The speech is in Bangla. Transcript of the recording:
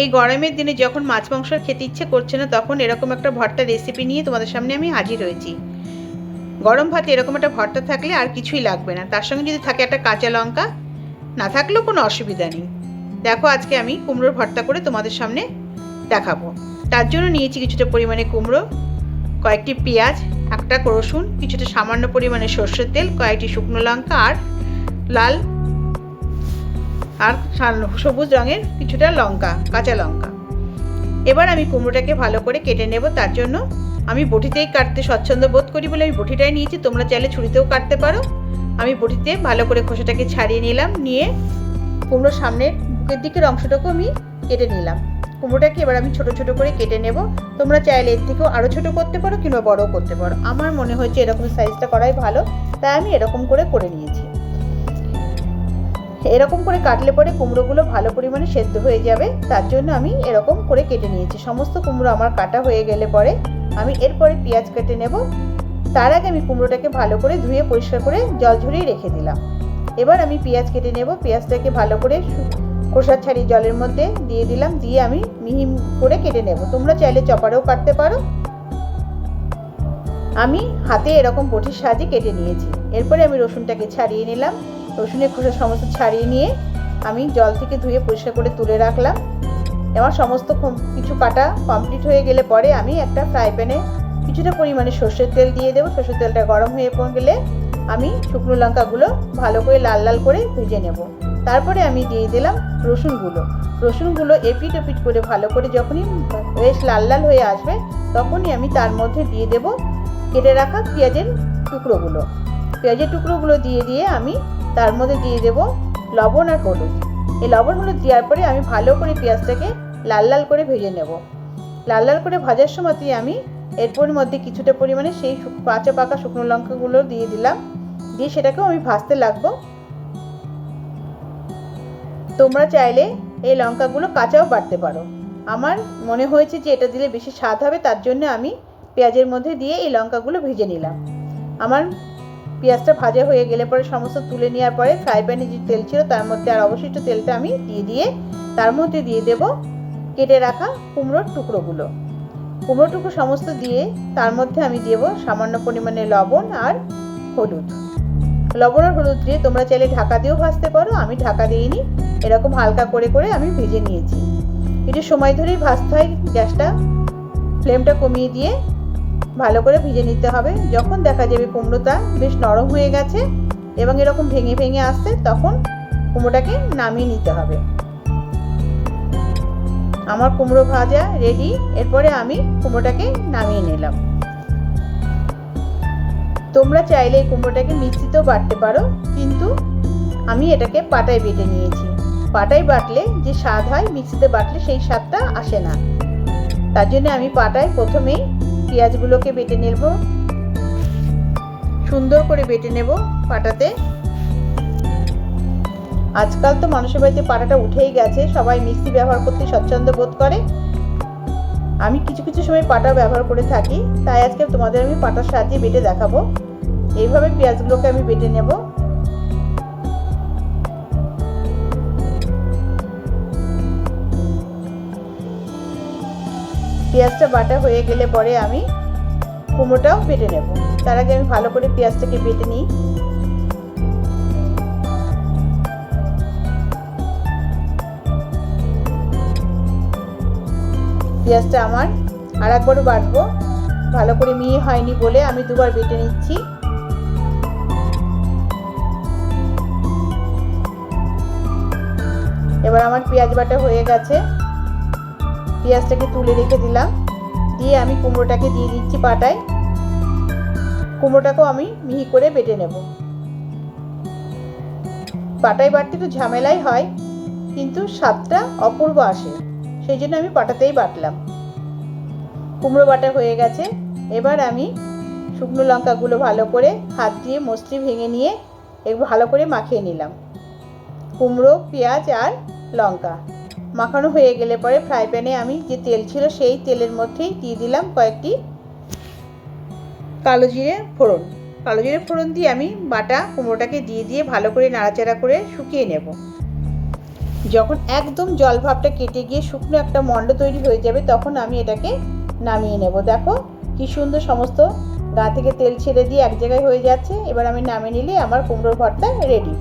এই গরমের দিনে যখন মাছ মাংস খেতে ইচ্ছে করছে না, তখন এরকম একটা ভর্তা রেসিপি নিয়ে তোমাদের সামনে আমি হাজির হয়েছি। গরম ভাতে এরকম একটা ভর্তা থাকলে আর কিছুই লাগবে না। তার সঙ্গে যদি থাকে একটা কাঁচা লঙ্কা, না থাকলেও কোনো অসুবিধা নেই। দেখো আজকে আমি কুমড়োর ভর্তা করে তোমাদের সামনে দেখাবো। তার জন্য নিয়েছি কিছুটা পরিমাণে কুমড়ো, কয়েকটি পেঁয়াজ, একটা রসুন, কিছুটা সামান্য পরিমাণে সর্ষের তেল, কয়েকটি শুকনো লঙ্কা আর লাল আর সবুজ রঙের কিছুটা লঙ্কা, কাঁচা লঙ্কা। এবার আমি কুমড়োটাকে ভালো করে কেটে নেব, তার জন্য আমি বটিতেই কাটতে স্বচ্ছন্দ বোধ করি বলে আমি বটিটাই নিয়েছি। তোমরা চাইলে ছুরিতেও কাটতে পারো। আমি বটিতে ভালো করে খোসাটাকে ছাড়িয়ে নিলাম, নিয়ে কুমড়োর সামনের বুকের দিকের অংশটাকেও আমি কেটে নিলাম। কুমড়োটাকে এবার আমি ছোট ছোট করে কেটে নেব। তোমরা চাইলে এর থেকেও আরও ছোট করতে পারো কিংবা বড়ও করতে পারো। আমার মনে হয়েছে এরকম সাইজটা করাই ভালো, তাই আমি এরকম করে করে নিয়েছি। এরকম করে কাটলে পরে কুমড়োগুলো ভালো পরিমাণে সেদ্ধ হয়ে যাবে, তার জন্য আমি এরকম করে কেটে নিয়েছি। সমস্ত কুমড়ো আমার কাটা হয়ে গেলে পরে আমি এরপরে পেঁয়াজ কেটে নেব। তার আগে আমি কুমড়োটাকে ভালো করে ধুয়ে পরিষ্কার করে জল ঝরিয়ে রেখে দিলাম। এবার আমি পেঁয়াজ কেটে নেব। পেঁয়াজটাকে ভালো করে খোসা ছাড়িয়ে জলের মধ্যে দিয়ে দিলাম। দিয়ে আমি মিহি করে কেটে নেব। তোমরা চাইলে চপারেও কাটতে পারো। আমি হাতে এরকম বটির সাহায্যে কেটে নিয়েছি। এরপরে আমি রসুনটাকে ছাড়িয়ে নিলাম। রসুনের খোসা সমস্ত ছাড়িয়ে নিয়ে আমি জল থেকে ধুয়ে পরিষ্কার করে তুলে রাখলাম। আমার সমস্ত কিছু কাটা কমপ্লিট হয়ে গেলে পরে আমি একটা ফ্রাই প্যানে কিছুটা পরিমাণে সর্ষের তেল দিয়ে দেবো। সর্ষের তেলটা গরম হয়ে পড়ে গেলে আমি শুকনো লঙ্কাগুলো ভালো করে লাল লাল করে ভেজে নেব। তারপরে আমি দিয়ে দিলাম রসুনগুলো রসুনগুলো এপিট ওপিট করে ভালো করে যখনই বেশ লাল লাল হয়ে আসবে তখনই আমি তার মধ্যে দিয়ে দেব কেটে রাখা পেঁয়াজের টুকরোগুলো। পেঁয়াজের টুকরোগুলো দিয়ে দিয়ে আমি তার মধ্যে দিয়ে দেব লবণ আর হলুদ। এই লবণ হলুদ দেওয়ার পরে আমি ভালো করে পেঁয়াজটাকে লাল লাল করে ভেজে নেব। লাল লাল করে ভাজার সময়তেই আমি এরপর মধ্যে কিছুটা পরিমাণে সেই কাঁচা পাকা শুকনো লঙ্কাগুলো দিয়ে দিলাম। দিয়ে সেটাকেও আমি ভাজতে লাগবো। তোমরা চাইলে এই লঙ্কাগুলো কাঁচাও বাড়তে পারো। আমার মনে হয়েছে যে এটা দিলে বেশি স্বাদ হবে, তার জন্য আমি পেঁয়াজের মধ্যে দিয়ে এই লঙ্কাগুলো ভেজে নিলাম। আমার পেঁয়াজটা ভাজা হয়ে গেলে পরে সমস্ত তুলে নেওয়ার পরে ফ্রাই প্যানে যে তেল ছিল তার মধ্যে আর অবশিষ্ট তেলটা আমি দিয়ে দিয়ে তার মধ্যে দিয়ে দেব কেটে রাখা কুমড়োর টুকরোগুলো। কুমড়ো টুকরো সমস্ত দিয়ে তার মধ্যে আমি দেব সামান্য পরিমাণে লবণ আর হলুদ। লবণ আর হলুদ দিয়ে তোমরা চাইলে ঢাকা দিয়েও ভাজতে পারো, আমি ঢাকা দিইনি। এরকম হালকা করে করে আমি ভেজে নিয়েছি। একটু সময় ধরেই ভাজতে হয়, গ্যাসটা ফ্লেমটা কমিয়ে দিয়ে ভালো করে ভিজে নিতে হবে। যখন দেখা যাবে কুমড়োটা বেশ নরম হয়ে গেছে এবং এরকম ভেঙে ভেঙে আসছে, তখন কুমড়োটাকে নামিয়ে নিতে হবে। আমার কুমড়ো ভাজা রেডি এরপরে আমি কুমড়োটাকে নামিয়ে নিলাম। তোমরা চাইলে এই কুমড়োটাকে মিক্সিতেও বাটতে পারো, কিন্তু আমি এটাকে পাটায় বেটে নিয়েছি। পাটায় বাটলে যে স্বাদ হয় মিক্সিতে বাটলে সেই স্বাদটা আসে না। তার জন্য আমি পাটায় প্রথমেই পেঁয়াজগুলোকে বেটে নেব। সুন্দর করে বেটে নেব পাটাতে। আজকাল তো মানুষের বাড়িতে পাটাটা উঠেই গেছে, সবাই মিক্সি ব্যবহার করতে স্বচ্ছন্দ বোধ করে। আমি কিছু কিছু সময় পাটা ব্যবহার করে থাকি, তাই আজকে তোমাদের আমি পাটার সাহায্যে বেটে দেখাবো। এইভাবে পেঁয়াজগুলোকে আমি বেটে নেব। পেঁয়াজটা বাটা হয়ে গেলে পরে আমি কুমড়োটাও বেটে নেব। তার আগে আমি ভালো করে পেঁয়াজটাকে বেটে নিই। পেঁয়াজটা আমার আর একবারও বাটবো। ভালো করে মিহি হয়নি বলে আমি দুবার বেটে নিচ্ছি। এবার আমার পেঁয়াজ বাটা হয়ে গেছে। পেঁয়াজটাকে তুলে রেখে দিলাম। দিয়ে আমি কুমড়োটাকে দিয়ে দিচ্ছি পাটায় কুমড়োটাকেও আমি মিহি করে বেটে নেব। পাটায় বাটতে একটু ঝামেলাই হয়, কিন্তু স্বাদটা অপূর্ব আসে। সেই জন্য আমি পাটাতেই বাটলাম। কুমড়ো বাটা হয়ে গেছে। এবার আমি শুকনো লঙ্কাগুলো ভালো করে হাত দিয়ে মসৃণ ভেঙে নিয়ে ভালো করে মাখিয়ে নিলাম। কুমড়ো, পেঁয়াজ আর লঙ্কা। মাখানো হয়ে গেলে পরে ফ্রাই প্যানে আমি যে তেল ছিল সেই তেলের মধ্যেই দিয়ে দিলাম কয়েকটি কালো জিরে ফোড়ন। কালো জিরে ফোড়ন দিয়ে আমি বাটা কুমড়োটাকে দিয়ে দিয়ে ভালো করে নাড়াচাড়া করে শুকিয়ে নেব। যখন একদম জল ভাবটা কেটে গিয়ে শুকনো একটা মণ্ড তৈরি হয়ে যাবে তখন আমি এটাকে নামিয়ে নেব। দেখো কি সুন্দর সমস্ত গা থেকে তেল ছেড়ে দিয়ে এক জায়গায় হয়ে যাচ্ছে। এবার আমি নামিয়ে নিলে আমার কুমড়োর ভর্তা রেডি